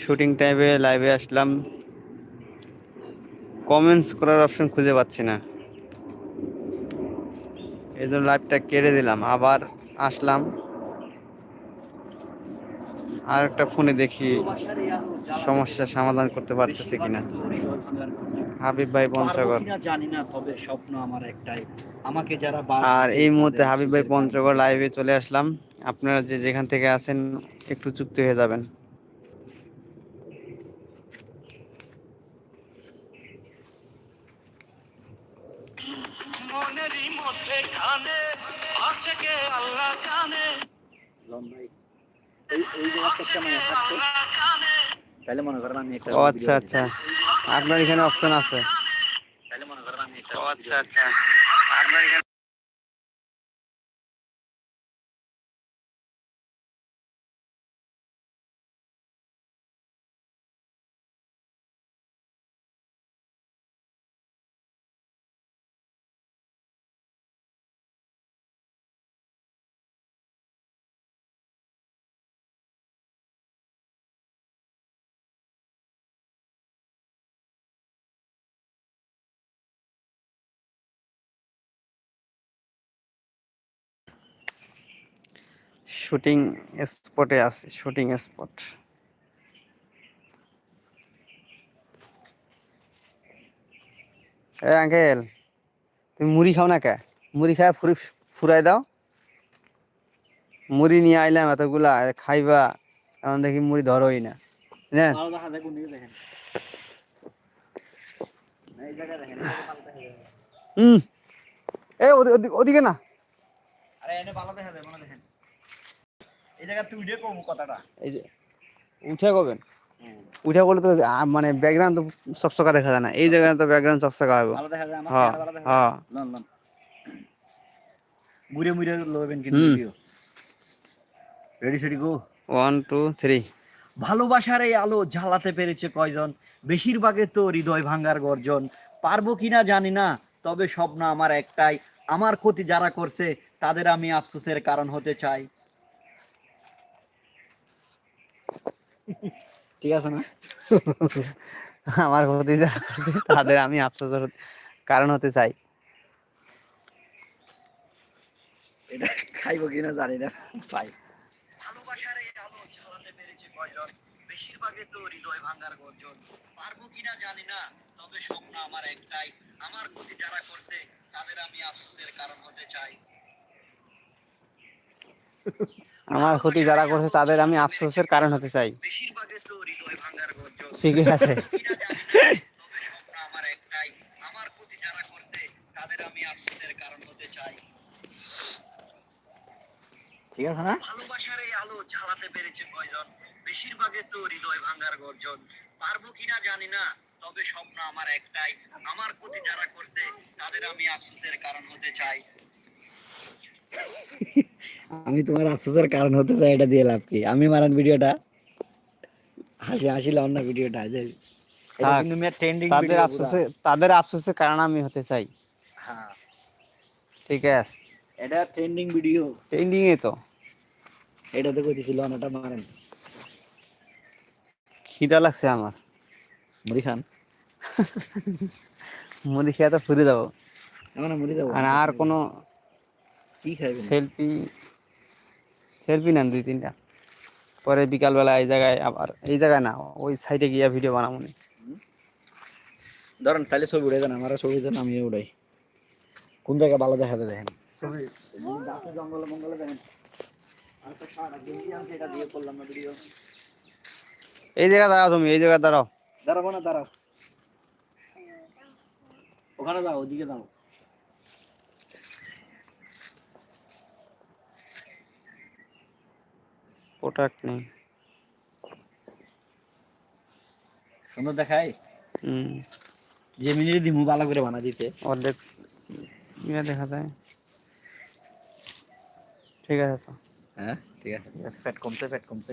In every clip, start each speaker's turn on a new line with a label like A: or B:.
A: Shooting টাইমে লাইভে আসলাম। Comments করার অপশন খুঁজে পাচ্ছি না। এই জন্য লাইভটা কেড়ে দিলাম আবার আসলাম। আর একটা ফোনে দেখি সমস্যার সমাধান করতে পারতেছে কিনা। হাবিব ভাই পঞ্চগড়।
B: জানি না তবে স্বপ্ন আমার একটাই। আমাকে যারা
A: আর এই মুহূর্তে হাবিব ভাই পঞ্চগড় লাইভে চলে আসলাম। আপনারা যে যেখান থেকে আছেন একটু যুক্ত হয়ে যাবেন
C: মনেরই মধ্যে খানে আছে কে আল্লাহ জানে
B: এই এই জায়গাটা মানে থাকতো
C: আল্লাহ জানে
B: তাহলে মনে করেন আমি একটা
A: ও আচ্ছা আচ্ছা। আপনার এখানে অপশন আছে।
B: তাহলে মনে করেন আমি একটা
A: ও আচ্ছা আচ্ছা। শুটিং স্পটে আছে শুটিং স্পট। এ আঙ্কেল তুমি মুড়ি খাও না কে? মুড়ি খায় ফুরি ফুরাই দাও। মুড়ি নিয়ে আইলাম এতগুলা খাইবা এখন দেখি মুড়ি ধরোই না। হুম এ ওদি- ওদি- ওদিকে না।
B: আরে এনে ভালো দেখা যায় দেখেন এই জায়গা তুই উঠে কম কথাটা।
A: এই যে উঠে করলে তো মানে ব্যাকগ্রাউন্ড তো চকচকা দেখা যায় না। এই জায়গায় তো ব্যাকগ্রাউন্ড চকচকা হবে
B: ভালো দেখা যায় আমার
A: হ্যাঁ
B: চেহারা ভালো দেখা
A: হ্যাঁ।
B: লন লন। মুড়ে মুড়ে লবেন কিন্তু video ready steady go
A: one two three
B: ভালোবাসার এই আলো জ্বালাতে পেরেছে কয়জন? বেশিরভাগে তো হৃদয় ভাঙ্গার গর্জন। পারব কিনা জানি না তবে স্বপ্ন আমার একটাই। আমার ক্ষতি যারা করছে তাদের আমি আফসোসের কারণ হতে চাই। ঠিক আছে না?
A: আমার ক্ষতি যারা তাদের আমি আফসোসের কারণ হতে চাই।
B: এটা খাইবো কিনা জানি না ভাই। ভালোবাসার এই আলো জ্বালাতে পেরেছে কয়জন? বেশিরভাগে তো হৃদয় ভাঙ্গার গর্জন। পারব কিনা জানি না তবে স্বপ্ন আমার একটাই। আমার ক্ষতি যারা করছে তাদের আমি আফসোসের কারণ হতে চাই।
A: আমার ক্ষতি যারা করছে তাদের আমি আফসোসের কারণ হতে চাই। ঠিকই আছে।
B: ঠিক আছে না? ভালোবাসার এই আলো জ্বালাতে পেরেছে কয়জন? বেশিরভাগে তো হৃদয় ভাঙ্গার গর্জন। পারব কিনা জানি না তবে স্বপ্ন আমার একটাই আমার ক্ষতি যারা করছে তাদের আমি আফসোসের কারণ হতে চাই। আমি তোমার আফসোসের কারণ হতে চাই এটা দিয়ে লাভ কি? আমি মারান ভিডিওটা হাসি হাসি লাও না ভিডিওটা যে
A: তাদের আফসোসে তাদের আফসোসের কারণ আমি হতে চাই।
B: হ্যাঁ।
A: ঠিক আছে।
B: এটা ট্রেন্ডিং ভিডিও
A: ট্রেন্ডিং এ তো।
B: এটাতে কইতেছিল অনেকটা মারেন।
A: খিদা লাগছে আমার।
B: মুড়ি খান।
A: মুড়ি খেয়ে তো ফুরে যাব।
B: এমন মুড়ি
A: আর আর কোনো
B: কি খাইবেন?
A: সেলফি সেলফি নেন দুই তিনটা। পরে বিকালবেলা এই জায়গায় আবার এই জায়গায় না ওই সাইডে গিয়া ভিডিও বানাবো নি।
B: ধরেন তাহলে ছবি উঠে দেন আমার ছবি দেন আমি উড়াই। কোন জায়গা ভালো দেখাতে দেখেন? জঙ্গলে মঙ্গলে দেখেন। আর তো সারা গেঞ্জি আছে এটা দিয়ে করলাম না ভিডিও
A: এই জায়গা দাঁড়াও তুমি এই জায়গায় দাঁড়াও।
B: দাঁড়াবো না দাঁড়াও। ওখানে যাও ওদিকে যাও।
A: প্রোডাক্ট নেই।
B: সুন্দর দেখায়
A: হুম।
B: যে মিনিট দিমু ভালো করে বানা দিতে।
A: অর্ধেক ইয়ে দেখা যায়। ঠিক আছে তো।
B: হ্যাঁ ঠিক আছে ঠিক আছে। ফ্যাট কমছে ফ্যাট কমছে।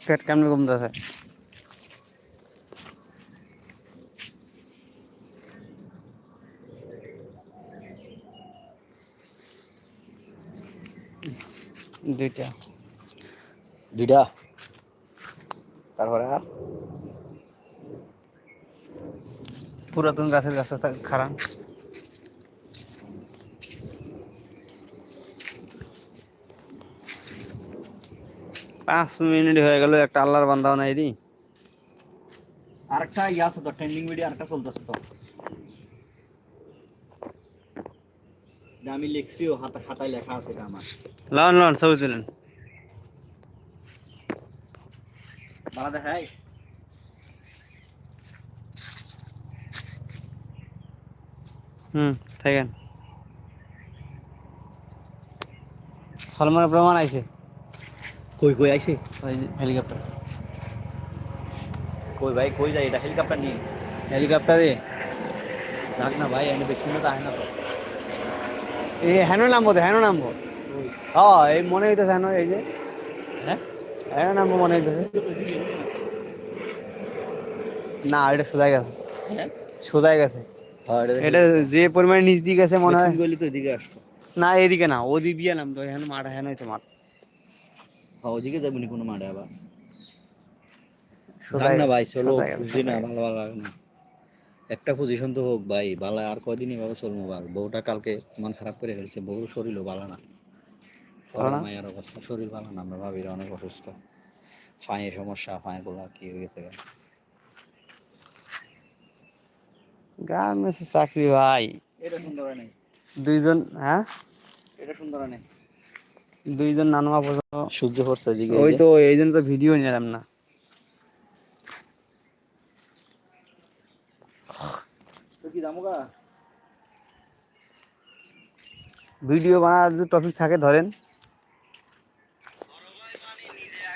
A: ফ্যাট কেমনে কমতেছে? দুইটা।
B: দুইটা। তারপরে আর?
A: পুরাতন গাছের গাছে খারাপ পাঁচ মিনিট হয়ে গেল একটা আল্লাহর বান্ধাও নাই রে।
B: আরেকটা ইয়ে আছে তো ট্রেন্ডিং ভিডিও আরেকটা চলতেছে তো। আমি লিখছিও হাতে খাতায় লেখা আছে আমার।
A: লন লন ছবি
B: বাড়া দেখাই।
A: হুম থাকেন। সলমানের প্রমাণ আইছে।
B: কই কই আইছে?
A: হেলিকপ্টার।
B: কই ভাই কই যাই এটা? হেলিকপ্টার নিয়ে।
A: হেলিকপ্টারে?
B: যাক না ভাই এনে বেশি মতো আহে না তো।
A: এই হেন নামবো তো হেন নামবো।
B: কই?
A: হ্যাঁ এই মনে হইতেছে হেন এই যে হেন নামবো মনে হইতেছে। না এটা সোজাই গেছে।
B: হ্যাঁ?
A: গেছে।
B: হ্যাঁ
A: এটা যে পরিমাণে নিচ দিয়ে গেছে মনে হয়
B: গলি তো এদিকে আসতো
A: না এদিকে না ওদিক দিয়ে নাম তো হেন মাঠ হেন হইতো মাঠ।
B: হ্যাঁ ওদিকে যাব নি কোনো মাঠে আবার। না ভাই
A: গেছে,
B: চলো বুঝি না ভালো ভালো লাগে না একটা পজিশন তো হোক ভাই বালা আর কয়দিন এভাবে চলবো ভাই? বউটা কালকে মন খারাপ করে ফেলছে বউর শরীরও না
A: না?
B: মায়ের অবস্থা শরীর ভালো না আমরা ভাবিরা অনেক অসুস্থ। ফাঁয়ে সমস্যা ফাঁয়ে গুলা কি হয়ে গেছে গা।
A: চাকরি ভাই।
B: এটা সুন্দর হয় নাই?
A: দুইজন হ্যাঁ?
B: এটা সুন্দর হয় নাই?
A: দুইজন নানুমা পর্যন্ত
B: সূর্য পড়ছে এদিকে
A: ওই তো এই জন্য তো ভিডিও নিলাম না।
B: তো কি দামো গা
A: ভিডিও বানার যদি টপিক থাকে ধরেন এখান-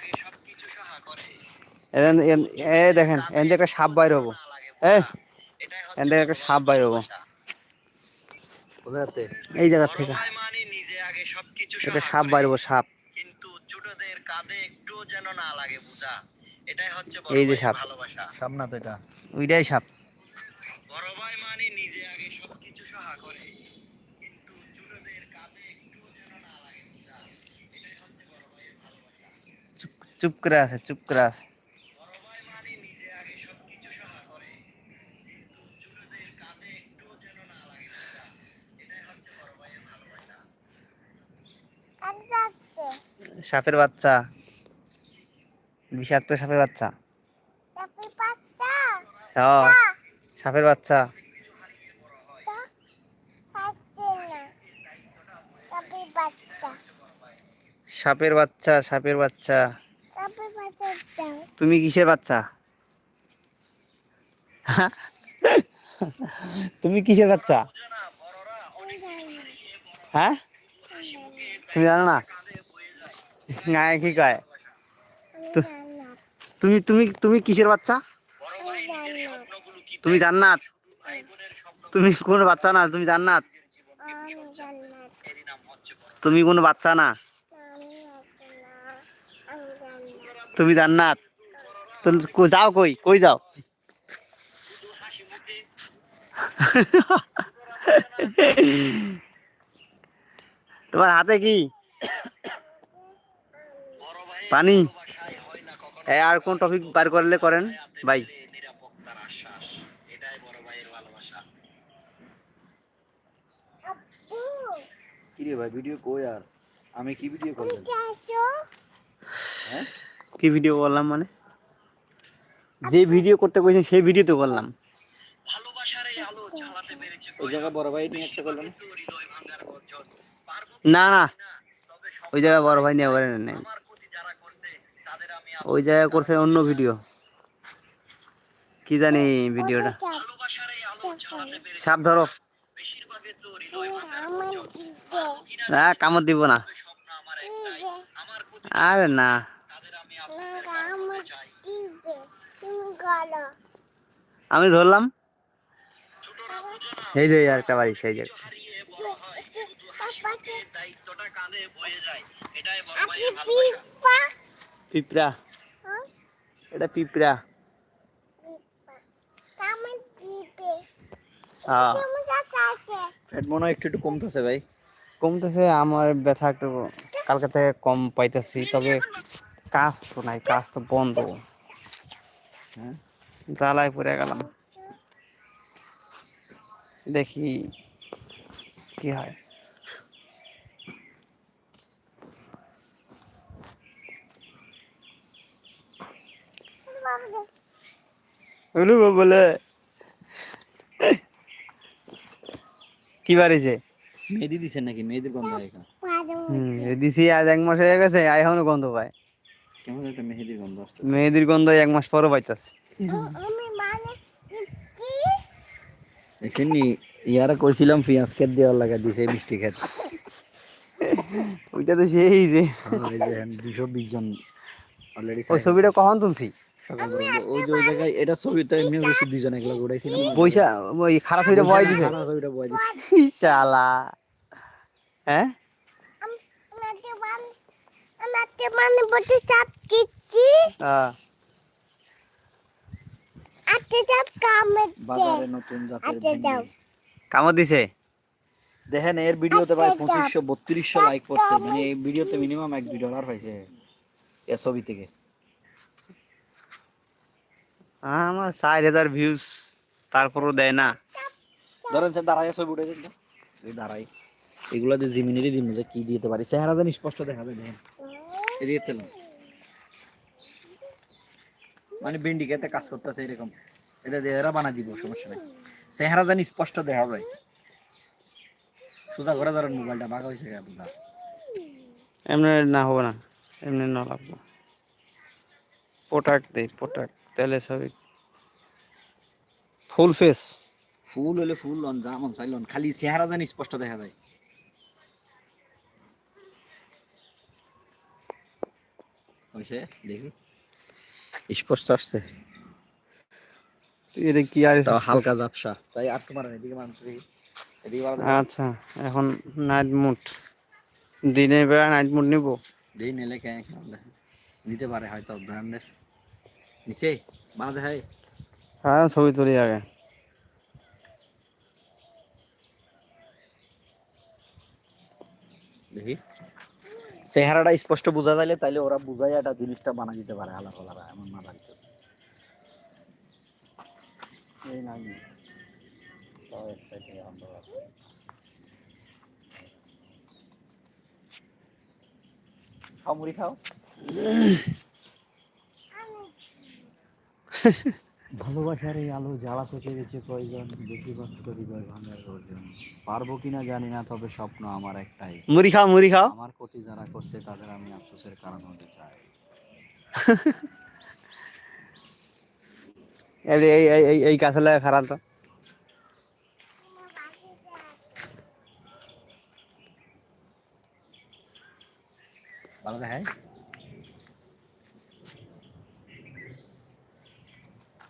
A: এখান- এ দেখেন এখান থেকে একটা সাপ বাইর হব। এ এখান থেকে একটা সাপ বাইর হব। এই জায়গা থেকে।
C: মানে নিজে আগে সবকিছু
A: একটা সাপ বাইর হব সাপ।
C: কিন্তু ছোটদের কাঁধে একটু যেন না লাগে বুঝা। এটাই হচ্ছে
A: এই যে
C: ভাইয়ের
A: সাপ।
C: ভালোবাসা।
B: তো এটা।
A: ওইটাই সাপ।
C: বড় ভাই মানে নিজে আগে সবকিছু সহা করে। কিন্তু ছোটদের কাঁধে একটু যেন না লাগে বুঝা। এটাই হচ্ছে বড় ভাইয়ের ভালোবাসা।
A: চুপ চুপ করে আছে চুপ করে আছে
C: বড় ভাই মানে নিজে আগে সবকিছু সহা করে কিন্তু ছোটদের কাঁধে একটু যেন না লাগে বুঝা এটাই হচ্ছে বড় ভাইয়ের ভালোবাসা
A: সাপের বাচ্চা। বিষাক্ত সাপের বাচ্চা। সাপের বাচ্চা। সাপের বাচ্চা সাপের বাচ্চা। তুমি কিসের বাচ্চা? তুমি কিসের বাচ্চা? হ্যাঁ? তুমি জানো না? না কি কয়? তুমি তুমি তুমি কিসের বাচ্চা? তুমি জান্নাত? তুমি কোন বাচ্চা না, তুমি জান্নাত? তুমি কোনো বাচ্চা না? তুমি জান্নাত? যাও কই কই যাও? তোমার হাতে কি? পানি? আর কোন টপিক বার করলে করেন? ভাই।
C: নিরাপত্তার আশ্বাস এটাই বড় ভাইয়ের ভালোবাসা
B: কি ভাই ভিডিও কই আর আমি কি ভিডিও করলাম হ্যাঁ?
A: কি ভিডিও করলাম মানে? যে ভিডিও করতে কইছেন সেই ভিডিও তো করলাম।
C: ভালোবাসার এই আলো জ্বালাতে পেরেছে
B: ওই জায়গা বড় ভাই নিয়ে একটা করলাম।
A: না না।
C: না
A: ওই জায়গায় বড় ভাই নিয়ে করেন নাই
C: আমার প্রতি যারা করছে তাদের আমি
A: ওই জায়গায় করছে অন্য ভিডিও। কি জানি ভিডিওটা। সাপ ধরো। হ্যাঁ কামড় দিব না। আরে না।
C: আমি
A: ধরলাম। এই যে আর একটা বাড়ি সেই যে।
C: দায়িত্বটা কাঁধে বয়ে যায়। এটাই বড় ভাইয়ের ভালোবাসা।
A: পিঁপড়া। এটা পিঁপড়া। হ্যাঁ
B: মনে একটু একটু কমতেছে ভাই।
A: কমতেছে, আমার ব্যথা একটু কালকে থেকে কম পাইতেছি, তবে কাজ তো নাই, কাজ তো বন্ধ।
B: হ্যাঁ
A: জ্বালায় পড়ে গেলাম। দেখি কি হয়। বলু বলে। কি বাড়িছে
B: মেহেদি দিছেন নাকি? মেহেদির গন্ধ হয় এখানে।
A: দিছি আজ এক মাস হয়ে গেছে এখনও গন্ধ পায়।
B: কেমন একটা মেহেদির গন্ধ আসছে
A: মেয়েদের গন্ধ এক মাস পরও পাইতাছে।
B: দেখছেন নি ইয়ারা কইছিলাম পেঁয়াজ খেত দেওয়ার লাগা দিছে মিষ্টি খেত।
A: ওইটা তো সেই যে।
B: দুশো বিশ জন অলরেডি
A: ওই ছবিটা কখন তুলছি?
B: ওই যে ওই জায়গায় এটা ছবিটা এমনি বেশি দুজন একলা উড়াইছিলাম
A: পয়সা ওই খারাপ ছবিটা বয় দিছে।
B: খারাপ ছবিটা বয় দিছে।
A: শালা। হ্যাঁ?
D: মানে বলতে চাপ কিচ্ছি
A: আহ,
D: আচ্ছা চাপ কামে
B: বাজারে নতুন জাতের
D: আচ্ছা যাও।
A: দিছে?
B: দেখেন এর ভিডিওতে ভাই পঁচিশশো বত্রিশশো লাইক করছে। মানে এই ভিডিওতে মিনিমাম এক দুই ডলার হয়েছে। এ ছবি থেকে।
A: আমার চার হাজার ভিউজ তারপরও দেয় না।
B: ধরেন স্যার দাঁড়াই ছবি উঠে দেখেন এই দাঁড়াই এগুলা দিয়ে জিমিনেরই দিন যে কি দিতে পারি? চেহারা যেন স্পষ্ট দেখা যায় দেখেন এদিকে তেলাম মানে বেন্ডি খেতে কাজ করতেছে এরকম। এটা দিয়ে এরা বানা দিব সমস্যা নেই। চেহারা যেন স্পষ্ট দেখা যায় সুদা ঘরে ধরেন মোবাইলটা বাঘা হয়েছে আপনার
A: এমনি না হবে না। এমনি না লাগবো। পোটাক দেই পোটাক। তেলে ছবি ফুল ফেস
B: ফুল হলে ফুল লন যেমন চাইলন খালি চেহারা যেন স্পষ্ট দেখা যায়। হয়েছে দেখি। স্পষ্ট আসছে।
A: এটা কি আর
B: হালকা ঝাপসা। তাই আর তোমার এদিকে মানুষ
A: আচ্ছা এখন নাইট মুড দিনের বেলা নাইট মুড নিব?
B: দেই নেলে কে নিতে পারে হয়তো ব্র্যান্ডের নিচে বানাতে হয়
A: হ্যাঁ ছবি তুলি আগে।
B: দেখি। চেহারাটা স্পষ্ট বোঝা যাইলে তাইলে ওরা বুঝাই একটা জিনিসটা বানা দিতে পারে আলাদা আলাদা এমন না বাড়িতে এই। খাও মুড়ি খাও। ভালোবাসার এই আলো জ্বালাতে পেরেছে কয়জন? বেশি কষ্ট হৃদয় ভাঙার গর্জন পারব কিনা জানি না তবে স্বপ্ন আমার একটাই।
A: মুড়ি খাও মুড়ি খাও।
B: আমার ক্ষতি যারা করছে তাদের আমি আফসোসের কারণ হতে চাই।
A: এই এই এই এই এই গাছে খারাপ তো।
B: ভালো দেখায় এই জায়গায়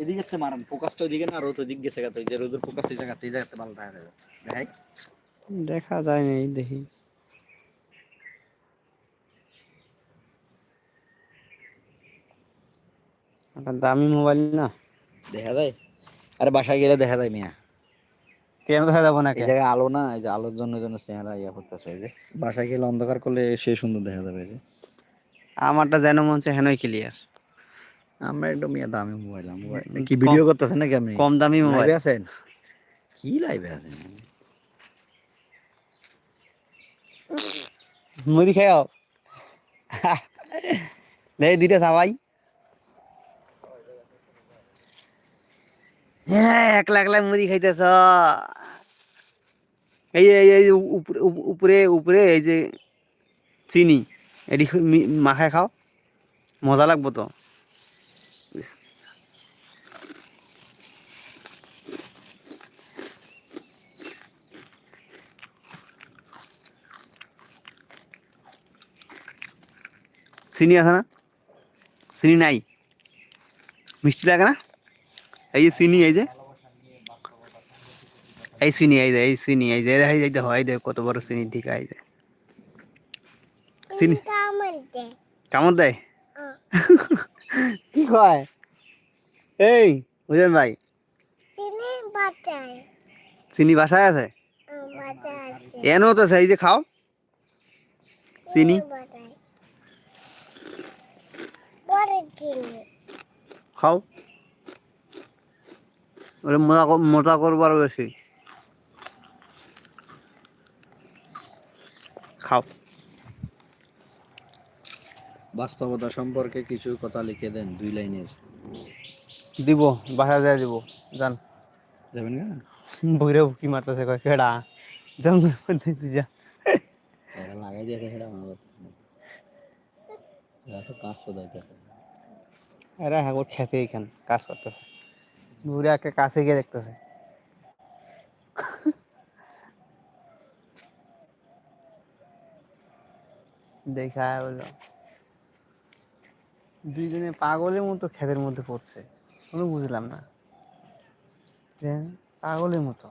B: এদিকে মারান ফোকাসটা ওইদিকে না রোদ ওইদিকে গেছে গাতে যে রোদের ফোকাস এই জায়গাতে এই জায়গাতে ভালো দেখা যাবে। দেখাই।
A: দেখা যায় না দেখি। একটা দামি মোবাইল না?
B: দেখা যায়? আরে বাসায় গেলে দেখা যায় মিয়া।
A: কেন দেখা যাব না
B: এই জায়গায় আলো না এই যে আলোর জন্য জন্য চেহারা ইয়া করতেছে এই যে। বাসায় গেলে অন্ধকার করলে সে সুন্দর দেখা যাবে এই যে।
A: আমারটা যেন মন হচ্ছে হেনই ক্লিয়ার
B: আমরা একদম ইয়া দামি মোবাইল মোবাইল কি ভিডিও করতেছেন নাকি আপনি?
A: কম দামি মোবাইল
B: আছেন? কি লাইভে আছেন?
A: মুড়ি খাও দেখি দিতে সবাই হ্যাঁ একলা একলা মুড়ি খাইতেছ। এই এই উপরে উপ- উপরে এই যে চিনি এটি মাখায় খাও। মজা লাগবো তো। চিনি আছে না চিনি নাই। মিষ্টি লাগে না? এই যে চিনি এই যে। এই চিনি এই যে এই চিনি এই যে এই যে হয় দে কত বড় চিনি ঠিক এই যে। চিনি
D: কামতে
A: কামড় দেয়?
D: আহ।
A: কি কয়? এই বুঝলেন ভাই।
D: চিনি বাটায়
A: চিনি বাসায় আছে? এনও তো সেই যে খাও। চিনি। খাও। ওরে মোটা মোটা করব আরও বেশি। খাও।
B: বাস্তবতা সম্পর্কে কিছু কথা লিখে দেন দুই লাইনের।
A: দিব বাসা যায় দিব জান
B: যাবেন না?
A: বইরে কি মারতেছে কয় কেডা? জঙ্গল মধ্যে তুই যা।
B: এরা লাগাই দিয়েছে সেটা আমার এরা তো কাজ
A: হ্যাঁ খেতে এইখান কাজ করতেছে। ঘুরে একে কাছে গিয়ে দেখতেছে। দেখা বলল দুইজনে পাগলের মতো ক্ষেতের মধ্যে পড়ছে। কোনো বুঝলাম না। পাগলের মতো।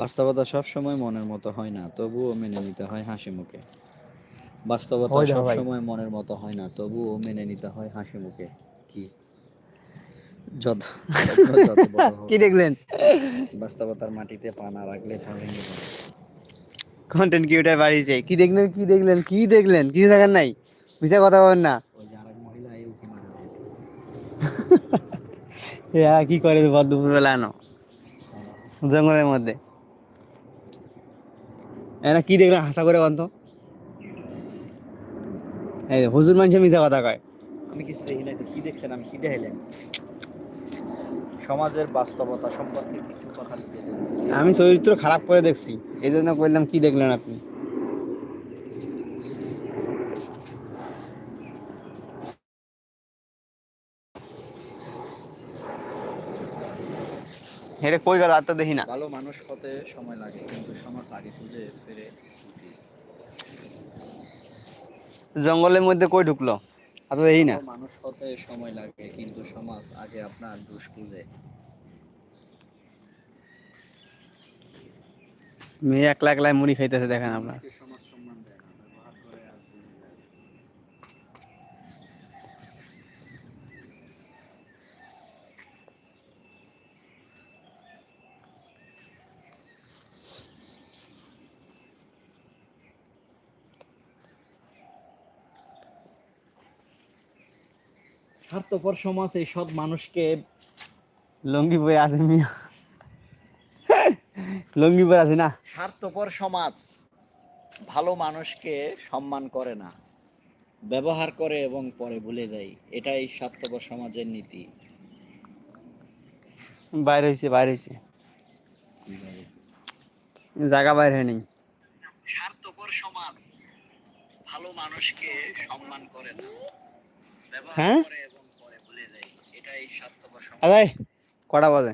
B: বাস্তবতা সব সময় মনের মতো হয় না তবুও মেনে নিতে হয় হাসি মুখে। বাস্তবতা সব সময় মনের মতো হয় না তবুও মেনে নিতে হয় হাসি মুখে। কি? যত
A: কি দেখলেন?
B: বাস্তবতার মাটিতে পা না রাখলে ভেঙে।
A: কন্টেন্ট ক্রিয়েটার বাড়িছে কি দেখলেন কি দেখলেন কি দেখলেন? কিছু দেখার নাই। বুঝে কথা বলেন না
B: ওই যে আরেক মহিলা এই উঁকি মারে দেয়।
A: এরা কি করে ভর দুপুরবেলা আনো জঙ্গলের মধ্যে। এরা কি দেখলেন হাসা করে গন্ধ। এই হুজুর মানুষে মিশা কথা কয়।
B: আমি কিছু দেখি নাই তো কি দেখছেন? আমি কি দেখাইলেন? সমাজের বাস্তবতা সম্পর্কে কিছু কথা
A: আমি চরিত্র খারাপ করে দেখছি। এই জন্য বললাম কি দেখলেন আপনি? হেরে কই গেল আর তো দেখি না।
B: ভালো মানুষ হতে সময় লাগে কিন্তু সমাজ আগে খুঁজে ফিরে
A: জঙ্গলের মধ্যে কই ঢুকলো? আর তো দেখি না।
B: মানুষ হতে সময় লাগে কিন্তু সমাজ আগে আপনার দোষ খুঁজে।
A: মেয়ে একলা একলাই মুড়ি খাইতেছে দেখেন আপনার
B: আপনাকে সমাজ সম্মান দেয় না ব্যবহার করে আর ভুলে যায়। স্বার্থপর সমাজ এই সৎ মানুষকে
A: লঙ্গি পরে আছে মিয়া। লঙ্গি পরে আছে না?
B: স্বার্থপর সমাজ ভালো মানুষকে সম্মান করে না ব্যবহার করে এবং পরে ভুলে যায়। এটাই স্বার্থপর সমাজের নীতি।
A: বাইরে হয়েছে বাইরে হয়েছে জায়গা বাইরে হয় নাই।
D: স্বার্থপর সমাজ ভালো মানুষকে সম্মান করে না ব্যবহার
A: হ্যাঁ?
D: করে এবং পরে ভুলে যায় এটাই স্বার্থপর সমাজ
A: আদাই কটা বাজে?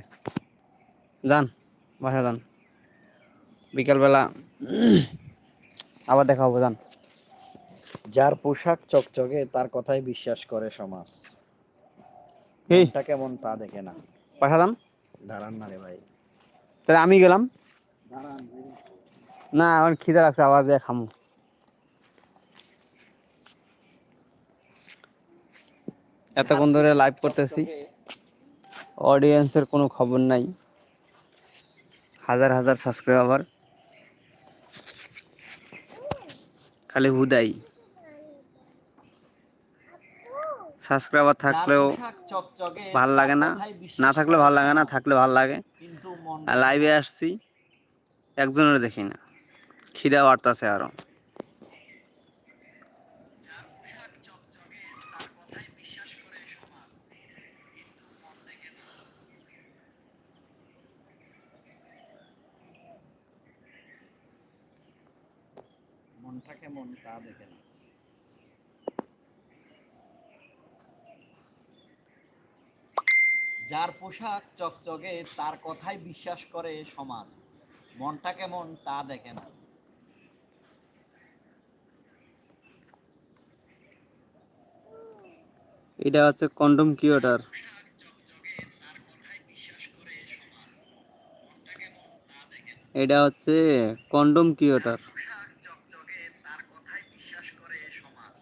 A: যান বাসা যান। বিকালবেলা আবার দেখা হব যান।
B: যার পোশাক চকচকে তার কথাই বিশ্বাস করে সমাজ। কেমন তা দেখে না।
A: বাসা যান।
B: দাঁড়ান না রে ভাই।
A: তাহলে আমি গেলাম? না আমার খিদে লাগছে আবার দিয়ে খামো। এতক্ষণ ধরে লাইভ করতেছি। অডিয়েন্সের কোনো খবর নাই। হাজার হাজার সাবস্ক্রাইবার খালি হুদাই। সাবস্ক্রাইবার থাকলেও ভালো লাগে না। না থাকলে ভালো লাগে না, থাকলে ভালো লাগে। লাইভে আসছি। একজনের দেখি না। খিদা বাড়তাছে আরও
B: মনটা কেমন তা দেখে না। যার পোশাক চকচকে, তার কথাই বিশ্বাস করে সমাজ। মনটা কেমন তা দেখে না।
A: এটা হচ্ছে কন্ডম কিওটার। এটা হচ্ছে কন্ডম কিওটার
D: চকচকে তার কথাই বিশ্বাস করে সমাজ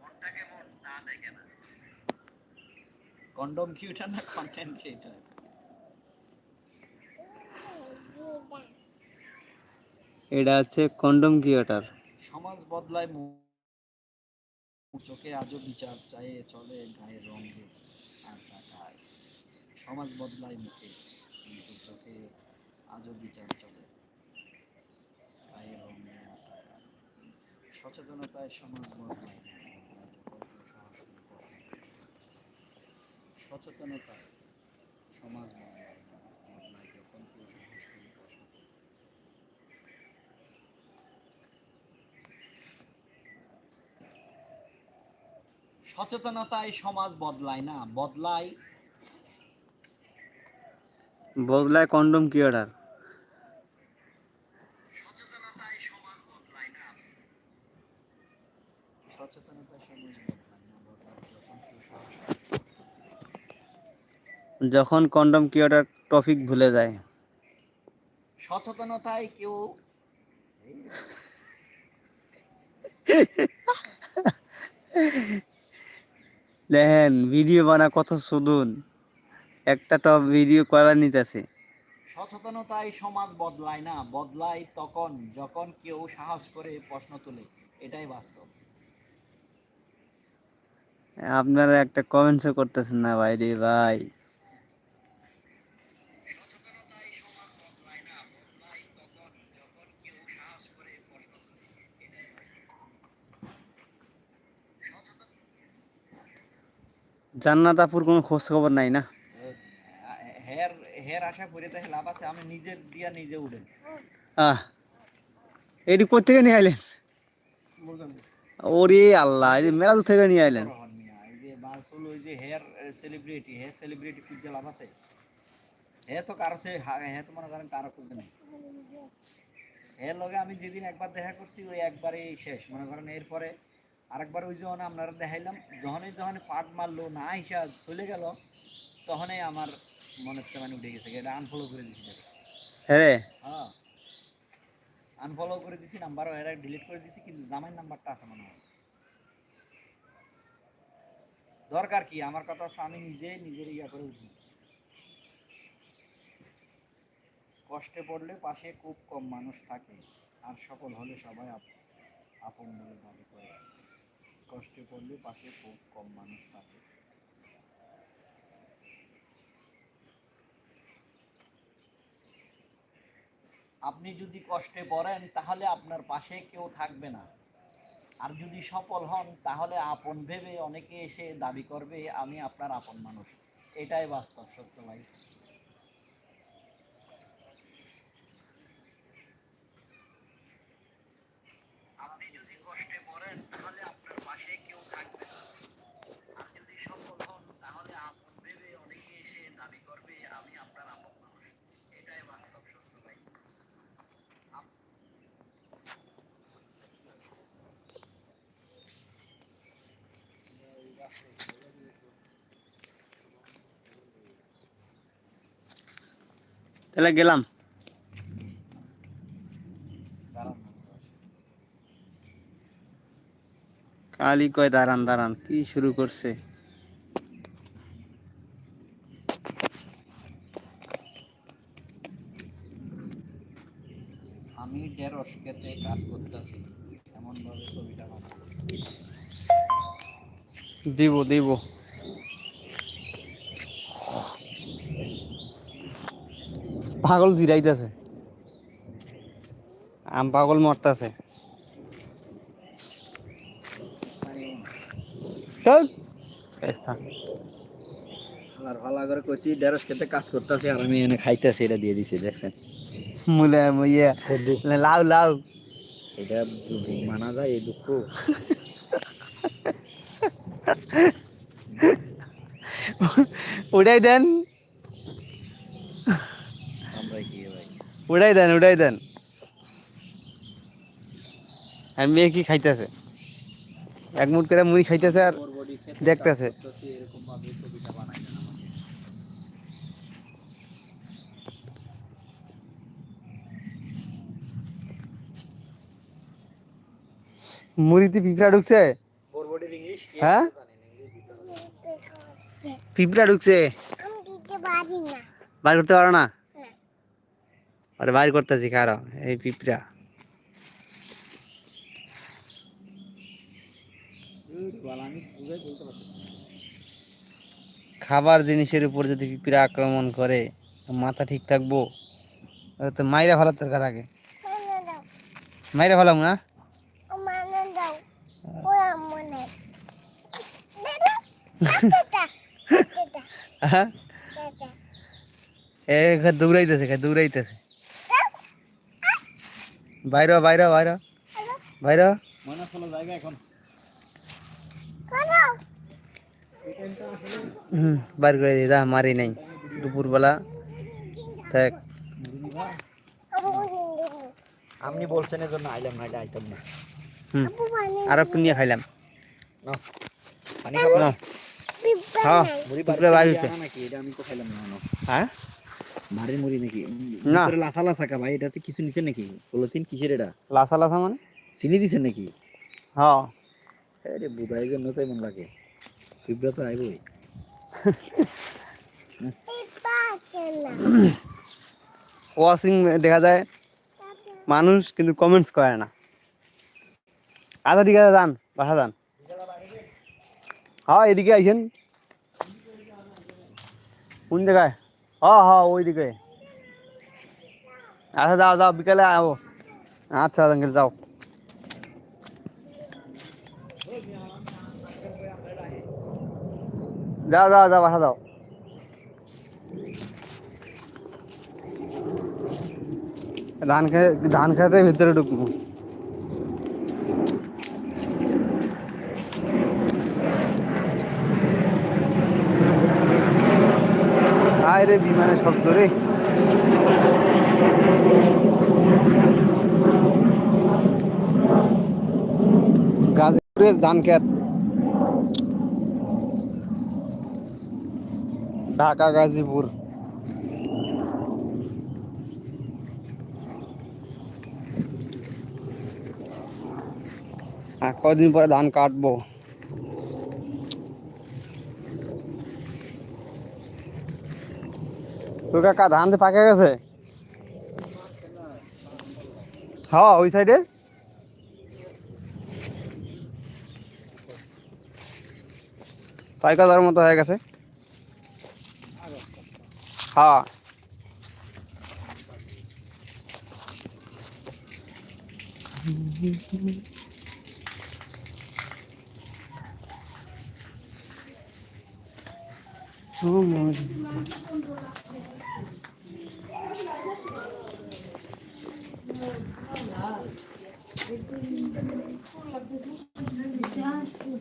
D: মনটা কেমন তা দেখে না
B: কন্ডম কিউটার না কন্টেন্ট ক্রিয়েটার
A: এটা হচ্ছে কন্ডম কিওটার
B: সমাজ বদলায় চোখে আজও বিচার চায়ে চলে গায়ের রঙে আর টাকায় সমাজ বদলায় মুখে কিন্তু চোখে আজও বিচার চলে। গায়ের রঙে আর টাকায় সচেতনতায় সমাজ বদলায় না, বদলায় যখন কেউ সাহস করে পথে। সচেতনতায় সমাজ যখন কেউ প্রশ্ন করে। সচেতনতায় সমাজ বদলায় না, বদলায়
A: বদলায় কন্ডম কি অর্ডার
E: সচেতনতায় সমাজ বদলায় না
B: সচেতনতায় সমাজ বদলায় না বদলায় যখন কেউ সাহস করে।
A: যখন কন্ডম কি অর্ডার টপিক ভুলে যায়।
B: সচেতনতায় কেউ
A: দেখেন ভিডিও বানা কত সুদুন একটা টপ ভিডিও করা নিতেছে?
B: সচেতনতায় সমাজ বদলায় না বদলায় তখন যখন কেউ সাহস করে প্রশ্ন তোলে এটাই বাস্তব।
A: আপনারা একটা কমেন্টসও করতেছেন না ভাই রে ভাই
E: সচেতনতায় সমাজ বদলায় না বদলায় তখন যখন কেউ সাহস করে প্রশ্ন তোলে এটাই বাস্তব সচেতন
A: জান্নাত আপুর কোনো খোঁজ খবর নাই না?
B: হের হের আশা করে লাভ আছে আমি নিজের দিয়া নিজে উঠেন
A: আহ এটি কোথেকে নিয়ে আইলেন? ওরে আল্লাহ এই মেলা দূর থেকে নিয়ে আইলেন।
B: এই যে ওই যে হেয়ার সেলিব্রিটি হেয়ার সেলিব্রিটি খুঁজতে লাভ আছে। হে তো কারও সে হে তো মনে করেন কারও খুঁজে নেই। এর লগে আমি যেদিন একবার দেখা করছি ওই একবারেই শেষ। মনে করেন এরপরে আরেকবার ওই যখন আপনারা দেখাইলাম যখনই যখন পাট মারলো না হিসা চলে গেল তখনই আমার মনে হচ্ছে মানে উঠে গেছে এটা আনফলো করে দিছি
A: হ্যাঁ।
B: হ্যাঁ। আনফলো করে দিছি নাম্বারও এরা ডিলিট করে দিছি কিন্তু জামাই নাম্বারটা আছে মনে হয়। দরকার কি? আমার কথা আমি নিজে নিজের ইয়া করে উঠি। কষ্টে পড়লে পাশে খুব কম মানুষ থাকে আর সফল হলে সবাই আপ- আপন বলে দাবি করে। কষ্টে পড়লে পাশে খুব কম মানুষ থাকে। আপনি যদি কষ্টে পড়েন, তাহলে আপনার পাশে কেউ থাকবে না। আর যদি সফল হন, তাহলে আপন ভেবে অনেকে এসে দাবি করবে, আমি আপনার আপন মানুষ। এটাই বাস্তব সত্য ভাই
E: আপনি যদি কষ্টে পড়েন তাহলে আপনার পাশে কেউ থাকবে না আর যদি সফল হন তাহলে আপন ভেবে অনেকে এসে দাবি করবে আমি আপনার আপন মানুষ এটাই বাস্তব সত্য ভাই
A: তাহলে গেলাম। কালি কয় দাঁড়ান দাঁড়ান কি শুরু করছে
B: আমি ঢেঁড়স খেতে কাজ করতেছি এমন ভাবে ছবিটা বানাবো
A: দিব দিব। পাগল জিরাইতেছে। আম পাগল মরতাছে।
B: আর ভালো করে কইছি ঢেঁড়স খেতে কাজ করতেছি আর আমি এনে খাইতেছি এটা দিয়ে দিছি দেখছেন?
A: মুলে লাউ লাউ।
B: এটা মানা যায় এই দুঃখ।
A: উড়াই দেন। উড়াই দেন উড়াই দেন। আর মেয়ে কি খাইতেছে? এক মুঠ করে মুড়ি খাইতেছে আর দেখতাছে। মুড়িতে পিঁপড়া ঢুকছে? হ্যাঁ?
B: আছে জানেন? ইংলিশ দিতে হবে।
A: পিঁপড়া ঢুকছে। বাইর করতে পারো না? আরে বাইর করতেছি কারও এই পিঁপড়া। খাবার জিনিসের উপর যদি পিঁপড়া আক্রমণ করে মাথা ঠিক থাকব? তো মাইরা ফেলার দরকার আগে। মাইরা ফেলাম না
D: ও মানে দাও ও মনে দাদা দাদা
A: হ্যাঁ এ দৌড়াইতেছে ঘর দৌড়াইতেছে। বাইরে বাইরে বাইরে। বাইরে।
B: ময়না চলো জায়গা এখন
A: হুম, বার করে দিই দা মারি নাই। দুপুরবেলা। থাক
B: আপনি বলছেন এর জন্য আইলাম নাইলে আইতাম না।
A: হুম আর একটু নিয়ে খাইলাম।
B: পানি খাব।
A: হ্যাঁ উপরে
B: বাড়ি
A: বাড়ি
B: থেকে
A: উঠে।
B: আনা নাকি? এটা আমি তো খাইলাম না
A: হ্যাঁ?
B: ভারী মুড়ি নাকি?
A: না।
B: উপরে লাসা লাসা কা ভাই এটাতে কিছু নিছেন নাকি? পলিথিন কিসের এটা?
A: লাসা লাসা মানে?
B: চিনি দিছেন নাকি?
A: হ্যাঁ।
B: আরে বুধাই জন্য তো এমন লাগে। পিঁপড়া তো আইবই।
A: ওয়াশিং দেখা যায় মানুষ কিন্তু কমেন্টস করে না। আচ্ছা ঠিক আছে যান বাসা যান। হ্যাঁ এদিকে আইসেন। কোন জায়গায় হ্যাঁ হ্যাঁ ওইদিকে আচ্ছা যাও যাও, বিকালে আবো আচ্ছা আঙ্কেল যাও। যাও যাও যাও, বাসা যাও। ধান খেয়ে ধান খেতে ভিতরে ঢুকবো। আয় রে বিমানের শব্দ রে গাজীপুরের ঢাকা গাজীপুর। কদিন পরে ধান কাটবো। তোর কাকা ধান পাকে গেছে? হ্যাঁ ওই সাইডে পাইকাদার মতো হয়ে গেছে। হ্যাঁ। Oh. Je pense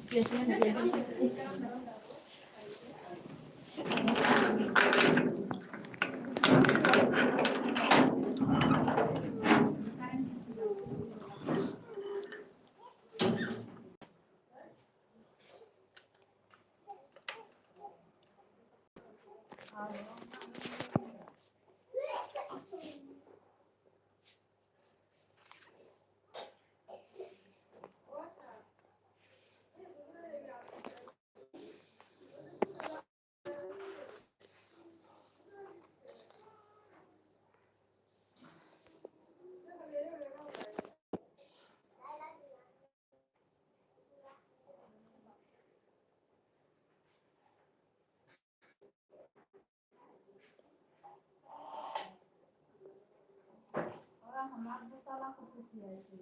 A: qu'il y a
B: rien Makbul তালাক করতে চাইছি